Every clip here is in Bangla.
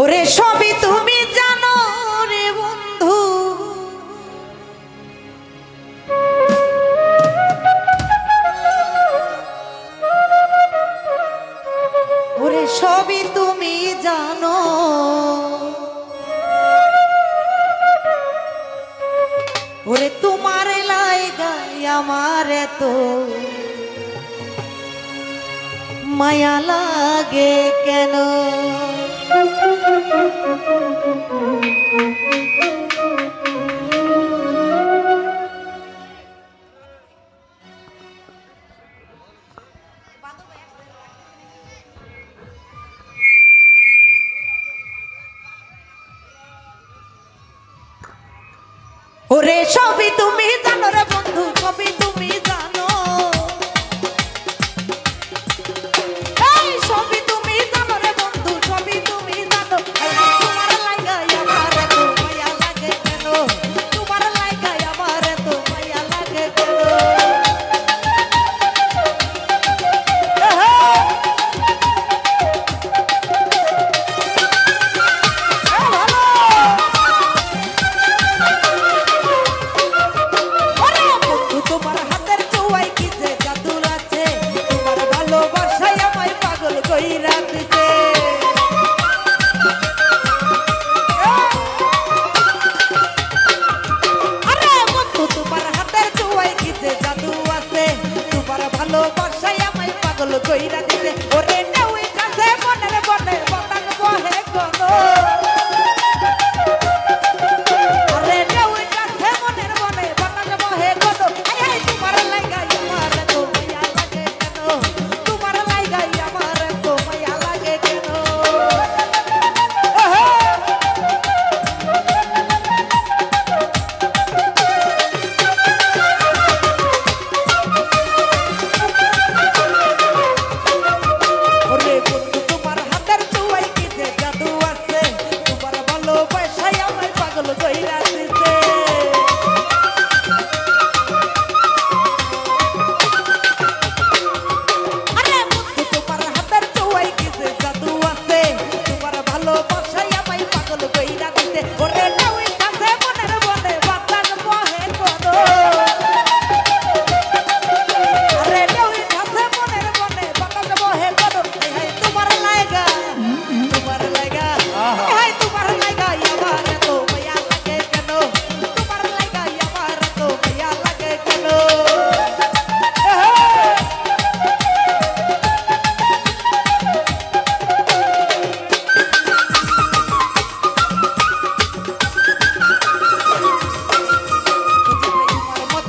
ওরে সবই তুমি জানো রে বন্ধু। ওরে সবই তুমি জানো। ওরে তোমার লাইগাই আমার এত মায়া লাগে কেন? ওরে সবই তুমি জানো রে বন্ধু সবই con los coiras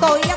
estoy